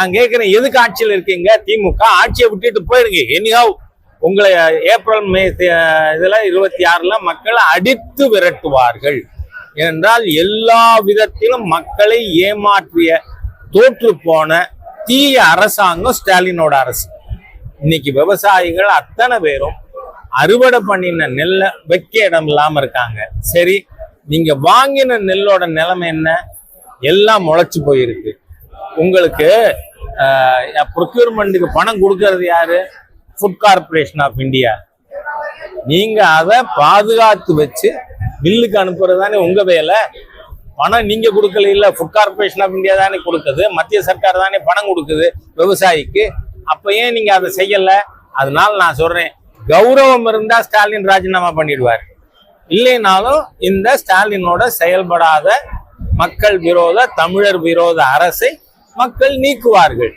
நான் கேட்கிறேன் எதுக்கு ஆட்சியில் இருக்கீங்க? திமுக ஆட்சியை விட்டுட்டு போயிடுங்க எனிஹவ் உங்களை ஏப்ரல் மே இதில் இதுல இருபத்தி ஆறுல மக்களை அடித்து விரட்டுவார்கள். என்றால் எல்லா விதத்திலும் மக்களை ஏமாற்றிய தோற்று போன தீய அரசாங்கம் ஸ்டாலினோட அரசு. இன்னைக்கு விவசாயிகள் அத்தனை பேரும் அறுவடை பண்ணின நெல்லை வைக்க இடம் இல்லாம இருக்காங்க. சரி நீங்க வாங்கின நெல்லோட நிலைமை என்ன? எல்லாம் முளைச்சு போயிருக்கு. உங்களுக்கு ப்ரொக்யூர்மெண்ட்டுக்கு பணம் கொடுக்கறது யாரு? ஃபுட் கார்பரேஷன் ஆஃப் இந்தியா நீங்க அதை பாதுகாத்து வச்சு பில்லுக்கு அனுப்புறது தானே உங்க வேலை. பணம் நீங்க கொடுக்கல இல்ல ஃபுட் கார்பரேஷன் ஆஃப் இந்தியா தானே கொடுக்குது. மத்திய சர்க்கார் தானே பணம் கொடுக்குது விவசாயிக்கு. அப்ப ஏன் நீங்க அதை செய்யல? அதனால நான் சொல்றேன். கௌரவம் இருந்தா ஸ்டாலின் ராஜினாமா பண்ணிடுவார். இல்லைனாலும் இந்த ஸ்டாலினோட செயல்படாத மக்கள் விரோத தமிழர் விரோத அரசை மக்கள் நீக்குவார்கள்.